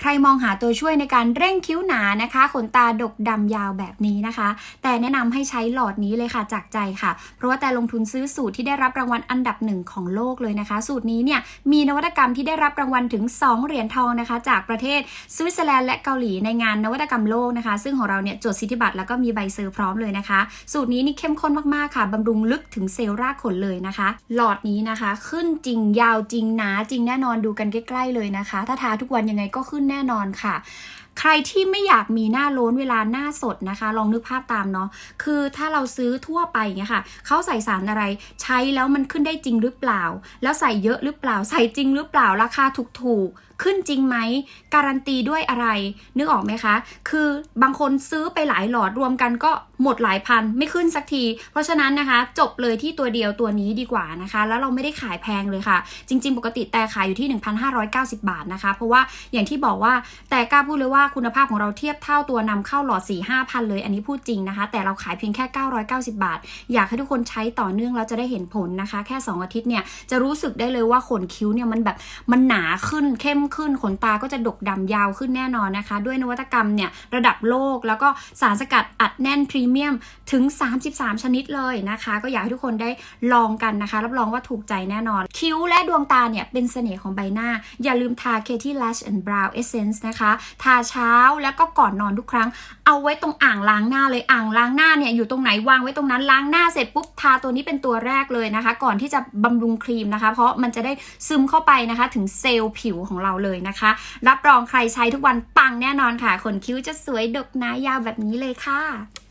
ใครมองหาตัวช่วยในการเร่งคิ้วหนานะคะ ขนตาดกดำยาวแบบนี้นะคะ แต่แนะนำให้ใช้หลอดนี้เลยค่ะจากใจค่ะ เพราะว่าแต่ลงทุนซื้อสูตรที่ได้รับรางวัลอันดับหนึ่งของโลกเลยนะคะ สูตรนี้เนี่ยมีนวัตกรรมที่ได้รับรางวัลถึง 2 เหรียญทองนะคะ จากประเทศสวิตเซอร์แลนด์และเกาหลีในงานนวัตกรรมโลกนะคะ ซึ่งของเราเนี่ยจดสิทธิบัตรแล้วก็มีใบเซอร์พร้อมเลยนะคะ สูตรนี้นี่เข้มข้นมากๆค่ะบำรุงลึกถึงเซลล์รากขนเลยนะคะ หลอดนี้นะคะ ขึ้นจริงยาวจริงหนาจริงแน่นอนดูกันใกล้ๆเลยนะคะ ถ้าทาทุกวันยังไงก็ขึ้นแน่นอนค่ะ ใครที่ไม่อยากมีหน้าโล้นเวลาหน้าสดนะคะ ลองนึกภาพตามเนาะคือถ้าเราซื้อทั่วไปอย่างเงี้ยค่ะเขาใส่สารอะไรใช้แล้วมันขึ้นได้จริงหรือเปล่า แล้วใส่เยอะหรือเปล่า ใส่จริงหรือเปล่าราคาถูกๆขึ้นจริงไหมการันตีด้วยอะไร นึกออกไหมคะ คือบางคนซื้อไปหลายหลอดรวมกันก็หมดหลายพันไม่ขึ้นสักที เพราะฉะนั้นนะคะ จบเลยที่ตัวเดียวตัวนี้ดีกว่านะคะ แล้วเราไม่ได้ขายแพงเลยค่ะ จริง ๆ ปกติแต่ขายอยู่ที่ 1,590 บาทนะคะ เพราะว่าอย่างที่บอกว่าแต่กล้าพูดเลยว่าคุณภาพของเราเทียบเท่าตัวนำเข้าหลอด4 5พันเลย อันนี้พูดจริงนะคะ แต่เราขายเพียงแค่ 990 บาท อยากให้ทุกคนใช้ต่อเนื่องแล้วจะได้เห็นผลนะคะ แค่ 2 อาทิตย์เนี่ยจะรู้สึกได้เลยว่าขนคิ้วเนี่ยมันแบบมันหนาขึ้นเข้มขึ้นขนตาก็จะดกดำยาวขึ้นแน่นอนนะคะ ด้วยนวัตกรรมเนี่ยระดับโลกแล้วก็สารสกัดอัดแน่นพรีเมียมถึง 33 ชนิดเลยนะคะ ก็อยากให้ทุกคนได้ลองกันนะคะ รับรองว่าถูกใจแน่นอน คิ้วและดวงตาเนี่ยเป็นเสน่ห์ของใบหน้า อย่าลืมทา Katy Lash and Brow Essence นะคะ ทาเช้าแล้วก็ก่อนนอนทุกครั้ง เอาไว้ตรงอ่างล้างหน้าเลยอ่างล้างหน้าเนี่ยอยู่ตรงไหนวางไว้ตรงนั้นล้างหน้าเสร็จปุ๊บทาตัวนี้เป็นตัวแรกเลยนะคะ ก่อนที่จะบำรุงครีมนะคะ เพราะมันจะได้ซึมเข้าไปนะคะ ถึงเซลล์ผิวของเราเลยนะคะ รับรองใครใช้ทุกวันปังแน่นอนค่ะขนคิ้วจะสวยดกหนายาวแบบนี้เลยค่ะ